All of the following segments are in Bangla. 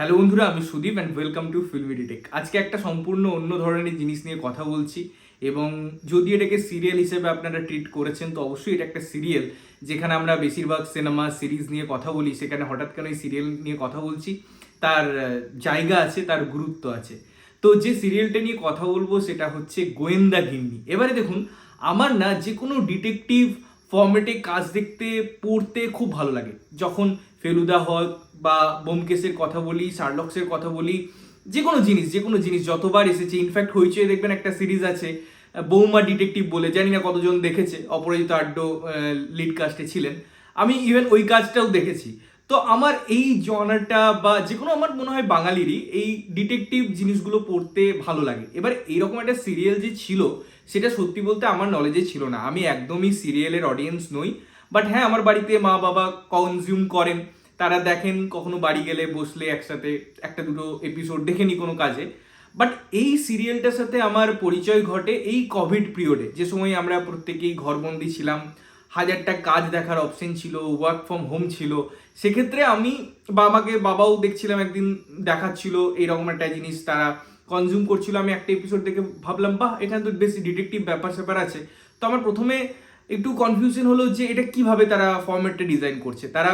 হ্যালো বন্ধুরা, আমি Sudip and welcome to filmy detect আজকে একটা সম্পূর্ণ অন্য ধরনের জিনিস নিয়ে কথা বলছি এবং যদি এটাকে সিরিয়াল হিসেবে আপনারা ট্রিট করেছেন, তো অবশ্যই এটা একটা সিরিয়াল যেখানে আমরা বেশিরভাগ সিনেমা সিরিজ নিয়ে কথা বলি, সেখানে হঠাৎ কেন এই সিরিয়াল নিয়ে কথা বলছি, তার জায়গা আছে, তার গুরুত্ব আছে। তো যে সিরিয়ালটা নিয়ে কথা বলব, সেটা হচ্ছে গোয়েন্দা গিন্নি। এবারে দেখুন, আমার না যে কোনো ডিটেকটিভ ফর্মেটে কাজ দেখতে, পড়তে খুব ভালো লাগে। যখন ফেলুদা হোক বা বোমকেসের কথা বলি, শার্লক্সের কথা বলি যে কোনো জিনিস যে কোনো জিনিস যতবার এসেছে ইনফ্যাক্ট হইচই দেখবেন একটা সিরিজ আছে, বৌমা ডিটেকটিভ বলে, জানি না কতজন দেখেছে, অপরাজিত আড্ডো লিড কাস্টে ছিলেন। আমি ইভেন ওই কাজটাও দেখেছি। তো আমার এই জনারটা বা যে কোনো আমার মনে হয় বাঙালিরই, এই ডিটেকটিভ জিনিসগুলো পড়তে ভালো লাগে। এবার এইরকম একটা সিরিয়াল যে ছিল সেটা সত্যি বলতে আমার নলেজে ছিল না। আমি একদমই সিরিয়ালের অডিয়েন্স নই। বাট হ্যাঁ আমার বাড়িতে মা বাবা কনজিউম করেন। তারা দেখেন কখনো বাড়ি গেলে বসলে একসাথে একটা দুটো এপিসোড দেখে নি কোনো কাজে। বাট এই সিরিয়ালটার সাথে আমার পরিচয় ঘটে এই কোভিড পিরিয়ডে যে সময় আমরা প্রত্যেকেই ঘরবন্দি ছিলাম। হাজারটা কাজ দেখার অপশন ছিল ওয়ার্ক ফ্রম হোম ছিল। সেক্ষেত্রে আমি বাবাকে, বাবাও দেখছিলাম একদিন, দেখাচ্ছিল। এইরকম একটা জিনিস তারা কনজিউম করছিল, আমি একটা এপিসোড দেখে ভাবলাম, বাহ, এখানে তো বেশি ডিটেকটিভ ব্যাপার স্যাপার আছে। তো আমার প্রথমে একটু কনফিউশন হলো যে এটা কীভাবে তারা ফর্মেটটা ডিজাইন করছে? তারা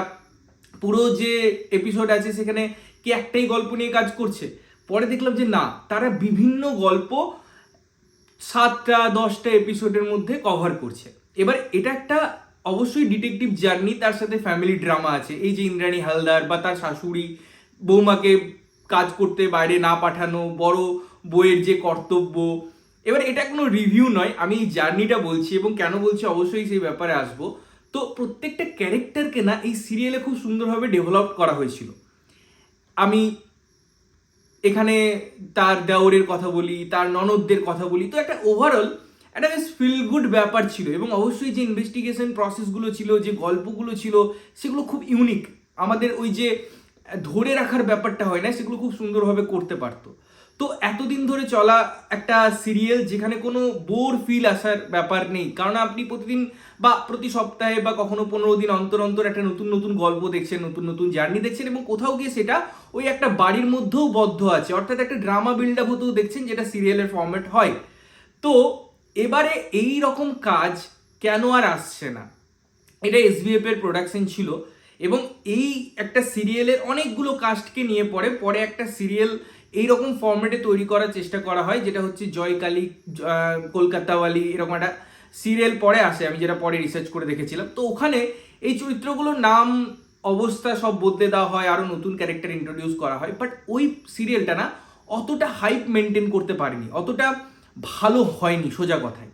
পুরো যে এপিসোড আছে সেখানে কি একটাই গল্প নিয়ে কাজ করছে? পরে দেখলাম যে না, তারা বিভিন্ন গল্প সাতটা, দশটা এপিসোডের মধ্যে কভার করছে। এবার এটা একটা অবশ্যই ডিটেকটিভ জার্নি তার সাথে ফ্যামিলি ড্রামা আছে। এই যে ইন্দ্রাণী হালদার বা তার শাশুড়ি, বৌমাকে কাজ করতে, বাইরে না পাঠানো, বড় বইয়ের যে কর্তব্য। এবার এটা কোনো রিভিউ নয়, আমি জার্নিটা বলছি এবং কেন বলছি অবশ্যই সেই ব্যাপারে আসব। তো প্রত্যেকটা ক্যারেক্টারকে না এই সিরিয়ালে খুব সুন্দরভাবে ডেভেলপ করা হয়েছিল। আমি এখানে তার দেওরের কথা বলি, তার ননদদের কথা বলি, তো একটা ওভারঅল একটা বেশ ফিল গুড ব্যাপার ছিল এবং অবশ্যই যে ইনভেস্টিগেশন প্রসেসগুলো ছিল, যে গল্পগুলো ছিল, সেগুলো খুব ইউনিক আমাদের ওই যে ধরে রাখার ব্যাপারটা হয় না, সেগুলো খুব সুন্দরভাবে করতে পারতো। তো এতদিন ধরে চলা একটা সিরিয়াল যেখানে কোনো বোর ফিল আসার ব্যাপার নেই, কারণ আপনি প্রতিদিন বা প্রতি সপ্তাহে বা কখনো পনেরো দিন অন্তর অন্তর একটা নতুন নতুন গল্প দেখছেন, নতুন নতুন জার্নি দেখছেন এবং কোথাও গিয়ে সেটা ওই একটা বাড়ির মধ্যেও বদ্ধ আছে। অর্থাৎ একটা ড্রামা বিল্ড আপ হতেও দেখছেন যেটা সিরিয়ালের ফর্মেট হয়। তো এবারে এই রকম কাজ কেন আর আসছে না? এটা এসবিএফ এর প্রোডাকশন ছিল। এবং এই একটা সিরিয়ালের অনেকগুলো কাস্টকে নিয়ে পরে পরে একটা সিরিয়াল এই রকম ফর্মেটে তৈরি করার চেষ্টা করা হয়, যেটা হচ্ছে জয়কালী কলকাতাওয়ালি এরকম একটা সিরিয়াল পরে আসে। আমি যেটা পরে রিসার্চ করে দেখেছিলাম। তো ওখানে এই চরিত্রগুলোর নাম, অবস্থা সব বদলে দেওয়া হয় আরও নতুন ক্যারেক্টার ইন্ট্রোডিউস করা হয়। বাট ওই সিরিয়ালটা না অতটা হাইপ মেনটেন করতে পারেনি, অতটা ভালো হয়নি সোজা কথায়।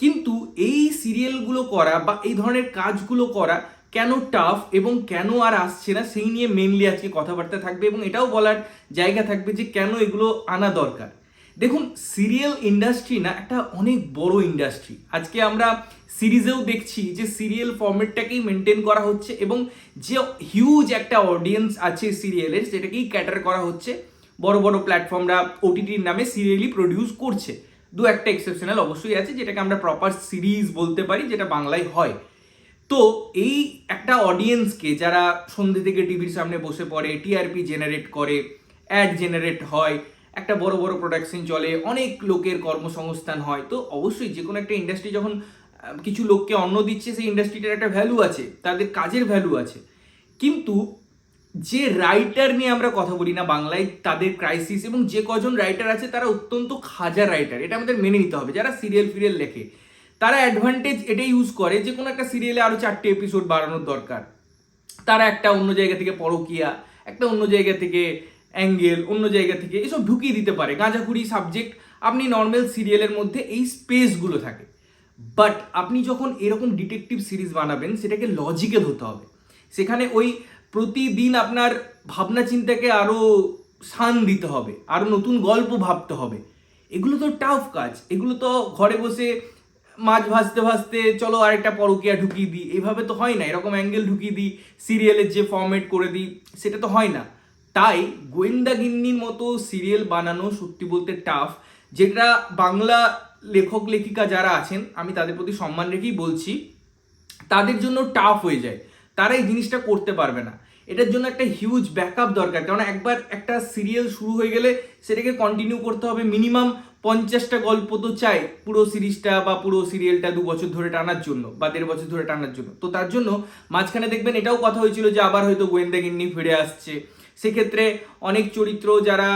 কিন্তু এই সিরিয়ালগুলো করা বা এই ধরনের কাজগুলো করা কেন টাফ এবং কেন আর আসছে না, সেই নিয়ে মেনলি আজকে কথাবার্তা থাকবে এবং এটাও বলার জায়গা থাকবে যে কেন এগুলো আনা দরকার। দেখুন সিরিয়াল ইন্ডাস্ট্রি না, একটা অনেক বড় ইন্ডাস্ট্রি আজকে আমরা সিরিজেও দেখছি যে সিরিয়াল ফর্মেটটাকেই মেনটেন করা হচ্ছে এবং যে হিউজ একটা অডিয়েন্স আছে সিরিয়ালের সেটাকেই ক্যাটার করা হচ্ছে। বড় বড় প্ল্যাটফর্মরা ওটিটির নামে সিরিয়ালি প্রডিউস করছে। দু একটা এক্সেপশনাল অবশ্যই আছে, যেটাকে আমরা প্রপার সিরিজ বলতে পারি, যেটা বাংলায় হয়। তো এই একটা অডিয়েন্সকে যারা সন্ধ্যে থেকে টিভির সামনে বসে পড়ে টিআরপি জেনারেট করে অ্যাড জেনারেট হয়, একটা বড় বড় প্রোডাকশন চলে, অনেক লোকের কর্মসংস্থান হয়, তো অবশ্যই যে কোনো একটা ইন্ডাস্ট্রি যখন কিছু লোককে অন্ন দিচ্ছে, সেই ইন্ডাস্ট্রিটার একটা ভ্যালু আছে, তাদের কাজের ভ্যালু আছে। কিন্তু যে রাইটার নিয়ে আমরা কথা বলি না, বাংলায় তাদের ক্রাইসিস এবং যে কজন রাইটার আছে, তারা অত্যন্ত খাজা রাইটার এটা আমাদের মেনে নিতে হবে। যারা সিরিয়াল ফিরিয়াল লেখে তারা অ্যাডভান্টেজ এটা ইউজ করে যে কোনো একটা সিরিয়ালে আরও চারটে এপিসোড বাড়ানোর দরকার। তারা একটা অন্য জায়গা থেকে পরকিয়া, একটা অন্য জায়গা থেকে অ্যাঙ্গেল অন্য জায়গা থেকে এসব ঢুকিয়ে দিতে পারে। গাঁজাখুরি সাবজেক্ট আপনি নর্মাল সিরিয়ালের মধ্যে এই স্পেসগুলো থাকে। বাট আপনি যখন এরকম ডিটেকটিভ সিরিজ বানাবেন, সেটাকে লজিক্যাল হতে হবে। সেখানে ওই প্রতিদিন আপনার ভাবনা চিন্তাকে আরও শান দিতে হবে আরও নতুন গল্প ভাবতে হবে। এগুলো তো টাফ কাজ। এগুলো তো ঘরে বসে মাছ ভাজতে ভাজতে চলো আরেকটা পরকিয়া ঢুকিয়ে দিই। এভাবে তো হয় না, এরকম অ্যাঙ্গেল ঢুকিয়ে দিই সিরিয়ালের যে ফর্মেট করে দিই, সেটা তো হয় না। তাই গোয়েন্দাগিন্নির মতো সিরিয়াল বানানো সত্যি বলতে টাফ যেটা বাংলা লেখক, লেখিকা যারা আছেন, আমি তাদের প্রতি সম্মান রেখেই বলছি, তাদের জন্য টাফ হয়ে যায়। তারা এই জিনিসটা করতে পারবে না। এটার জন্য একটা হিউজ ব্যাকআপ দরকার কারণ একবার একটা সিরিয়াল শুরু হয়ে গেলে সেটাকে কন্টিনিউ করতে হবে মিনিমাম পঞ্চাশটা গল্প তো চাই পুরো সিরিজটা বা পুরো সিরিয়ালটা দু বছর ধরে টানার জন্য বা দেড় বছর ধরে টানার জন্য। তো তার জন্য মাঝখানে দেখবেন এটাও কথা হয়েছিল যে আবার হয়তো গোয়েন্দা গিন্নি ফিরে আসছে। সেক্ষেত্রে অনেক চরিত্র যারা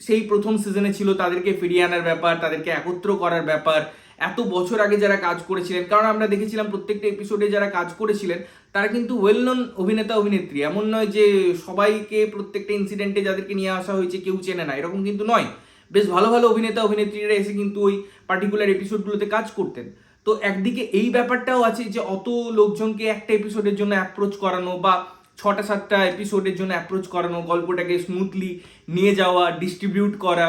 সেই প্রথম সিজনে ছিল তাদেরকে ফিরিয়ে আনার ব্যাপার, তাদেরকে একত্র করার ব্যাপার, এত বছর আগে যারা কাজ করেছিলেন, কারণ আমরা দেখেছিলাম প্রত্যেকটা এপিসোডে যারা কাজ করেছিলেন, তারা কিন্তু ওয়েল নন অভিনেতা, অভিনেত্রী। এমন নয় যে সবাইকে প্রত্যেকটা ইনসিডেন্টে যাদেরকে নিয়ে আসা হয়েছে কেউ চেনে না, এরকম কিন্তু নয়। বেশ ভালো ভালো অভিনেতা, অভিনেত্রীরা এসে কিন্তু ওই পার্টিকুলার এপিসোডগুলোতে কাজ করতেন। তো একদিকে এই ব্যাপারটাও আছে যে, অত লোকজনকে একটা এপিসোডের জন্য অ্যাপ্রোচ করানো বা ছটা, সাতটা এপিসোডের জন্য অ্যাপ্রোচ করানো, গল্পটাকে স্মুথলি নিয়ে যাওয়া ডিস্ট্রিবিউট করা,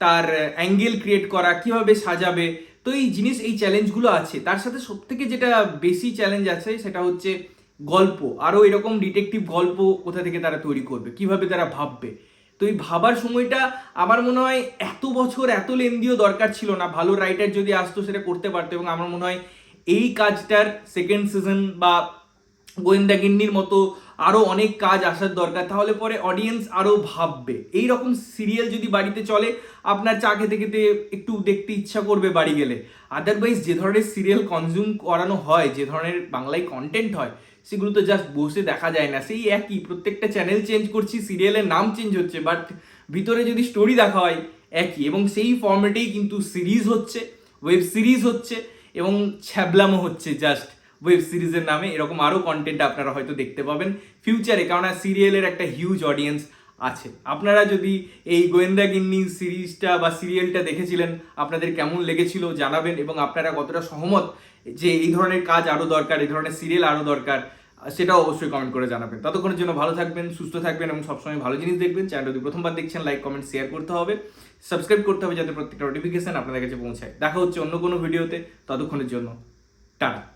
তার অ্যাঙ্গেল ক্রিয়েট করা, কীভাবে সাজাবে, তো এই জিনিস, এই চ্যালেঞ্জগুলো আছে। তার সাথে সবথেকে যেটা বেশি চ্যালেঞ্জ আছে সেটা হচ্ছে গল্প। আরও এরকম ডিটেকটিভ গল্প কোথা থেকে তারা তৈরি করবে, কীভাবে তারা ভাববে। তো এই ভাবার সময়টা আমার মনে হয় এত বছর এত লেন্দিও দরকার ছিল না। ভালো রাইটার যদি আসতো সেটা করতে পারতো এবং আমার মনে হয় এই কাজটার সেকেন্ড সিজন বা গোয়েন্দা গিন্নির মতো আরও অনেক কাজ আসার দরকার। তাহলে পরে অডিয়েন্স আরও ভাববে। এই রকম সিরিয়াল যদি বাড়িতে চলে, আপনার চা খেতে খেতে একটু দেখতে ইচ্ছা করবে বাড়ি গেলে। আদারওয়াইজ যে ধরনের সিরিয়াল কনজিউম করানো হয়, যে ধরনের বাংলায় কন্টেন্ট হয় সেগুলো তো জাস্ট বসে দেখা যায় না। সেই একই, প্রত্যেকটা চ্যানেল চেঞ্জ করছি সিরিয়ালের নাম চেঞ্জ হচ্ছে বাট ভিতরে যদি স্টোরি দেখা হয়, একই। এবং সেই ফর্মেটেই কিন্তু সিরিজ হচ্ছে ওয়েব সিরিজ হচ্ছে, এবং ছ্যাবলামো হচ্ছে জাস্ট ওয়েব সিরিজের নামে। এরকম আরও কন্টেন্ট আপনারা হয়তো দেখতে পাবেন ফিউচারে কেননা সিরিয়ালের একটা হিউজ অডিয়েন্স আছে। আপনারা যদি এই গোয়েন্দা গিন্নি সিরিজটা বা সিরিয়ালটা দেখেছিলেন, আপনাদের কেমন লেগেছিল জানাবেন এবং আপনারা কতটা সহমত যে এই ধরনের কাজ আরও দরকার, এই ধরনের সিরিয়াল আরও দরকার, সেটাও অবশ্যই কমেন্ট করে জানাবেন। ততক্ষণের জন্য ভালো থাকবেন, সুস্থ থাকবেন এবং সবসময় ভালো জিনিস দেখবেন। চ্যানেল যদি প্রথমবার দেখছেন, লাইক, কমেন্ট, শেয়ার করতে হবে। সাবস্ক্রাইব করতে হবে যাতে প্রত্যেকটা নোটিফিকেশান আপনাদের কাছে পৌঁছায়। দেখা হচ্ছে অন্য কোনো ভিডিওতে। ততক্ষণের জন্য, টাটা।